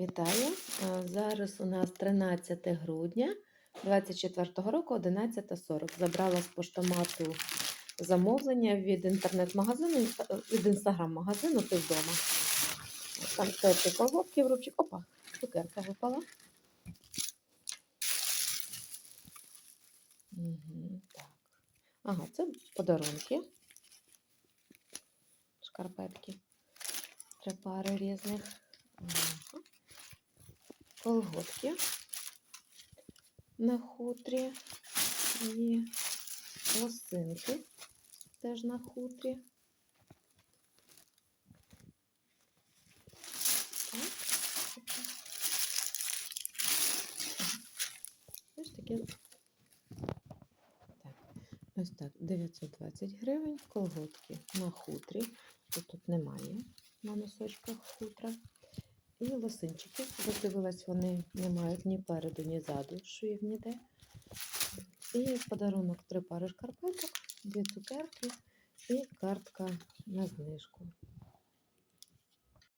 Вітаю! Е, Зараз у нас 13 грудня 24 року 11.40. Забрала з поштомату замовлення від інтернет-магазину, від інстаграм-магазину «Ти вдома». Там теплі колготки в рубчик. Опа, цукерка випала. Угу, так. Ага, це подарунки. Шкарпетки. Три пари різних. Ага. Колготки на хутрі і лосинки теж на хутрі. Ось такі. Так. Ось так, 920 гривень, колготки на хутрі. Тут, тут немає на носочках хутра. І лосинчики. дивилась, вони не мають ні переду, ні ззаду, шиїв ніде. І в подарунок три пари шкарпеток, дві цукерки і картка на знижку.